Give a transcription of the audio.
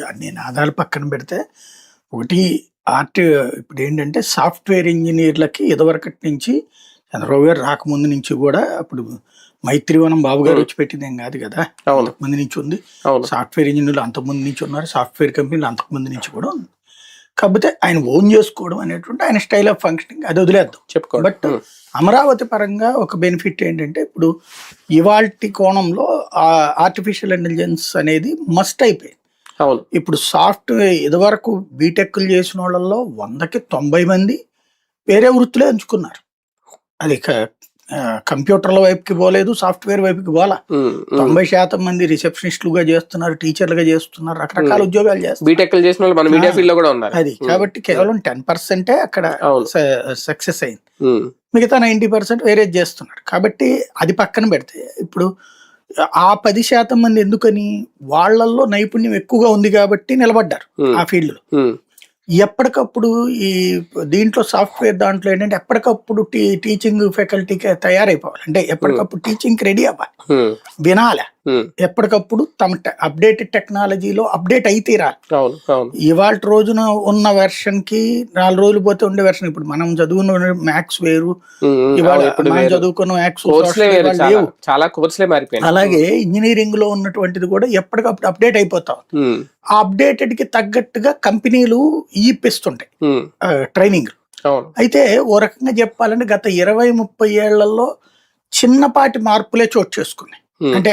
అన్ని నాదాలు పక్కన పెడితే ఒకటి ఆర్ట్ ఇప్పుడు ఏంటంటే సాఫ్ట్వేర్ ఇంజనీర్లకి ఇదివరకటి నుంచి చంద్రబాబు గారు రాకముందు నుంచి కూడా అప్పుడు మైత్రివనం బాబు గారు వచ్చి పెట్టింది ఏం కాదు కదా? అవును. ముందు నుంచి ఉంది. సాఫ్ట్వేర్ ఇంజనీర్లు అంతకుముందు నుంచి ఉన్నారు. సాఫ్ట్వేర్ కంపెనీలు అంతకుముందు నుంచి కూడా ఉంది. కాకపోతే ఆయన ఓన్ చేసుకోవడం అనేటువంటి ఆయన స్టైల్ ఆఫ్ ఫంక్షనింగ్ అది వదిలేద్దాం. చెప్పుకోండి. బట్ అమరావతి పరంగా ఒక బెనిఫిట్ ఏంటంటే ఇప్పుడు ఇవాల్టి కోణంలో ఆర్టిఫిషియల్ ఇంటెలిజెన్స్ అనేది మస్ట్ అయిపోయింది. అవును. ఇప్పుడు సాఫ్ట్వేర్ ఇదివరకు బీటెక్లు చేసిన వాళ్ళల్లో వందకి తొంభై మంది వేరే వృత్తులే ఎంచుకున్నారు. అది కంప్యూటర్ల వైపుకి పోలేదు సాఫ్ట్వేర్ వైపుకి పోలా. తొంభై శాతం మంది రిసెప్షనిస్టులుగా చేస్తున్నారు టీచర్లుగా చేస్తున్నారు రకరకాల ఉద్యోగాలు చేస్తున్నారు. బీటెక్ చేసిన వాళ్ళు మన మీడియా. ఫీల్డ్లో కూడా ఉన్నారు. అది కాబట్టి కేవలం టెన్ పర్సెంటే అక్కడ సక్సెస్ అయింది. మిగతా నైంటీ పర్సెంట్ వేరే చేస్తున్నారు. కాబట్టి అది పక్కన పెడితే ఇప్పుడు ఆ పది శాతం మంది ఎందుకని? వాళ్ళల్లో నైపుణ్యం ఎక్కువగా ఉంది కాబట్టి నిలబడ్డారు ఆ ఫీల్డ్లో ఉమ్, ఎప్పటికప్పుడు ఈ దీంట్లో సాఫ్ట్వేర్ దాంట్లో ఏంటంటే ఎప్పటికప్పుడు టీ టీచింగ్ ఫ్యాకల్టీకి తయారైపోవాలి. అంటే ఎప్పటికప్పుడు టీచింగ్ రెడీ అవ్వాలి. వినాలి. ఎప్పటికప్పుడు తమ అప్డేటెడ్ టెక్నాలజీలో అప్డేట్ అయితే అవును అవును. ఇవాళ రోజున ఉన్న వెర్షన్కి నాలుగు రోజులు పోతే ఉండే వెర్షన్. ఇప్పుడు మనం చదువుకున్న మ్యాథ్స్ వేరు. ఇవాళ మనం. చదువుకున్న మ్యాథ్స్ చాలా లేవు. చాలా కోర్సులే మారిపోయినాయి. అలాగే ఇంజనీరింగ్లో ఉన్నటువంటిది కూడా ఎప్పటికప్పుడు అప్డేట్ అయిపోతాం. ఆ అప్డేటెడ్కి తగ్గట్టుగా కంపెనీలు ఈపిస్తుంటాయి. ఉమ్, ట్రైనింగ్ అయితే ఓ రకంగా చెప్పాలంటే గత ఇరవై ముప్పై ఏళ్ళలో చిన్నపాటి మార్పులే చోటు చేసుకున్నాయి. అంటే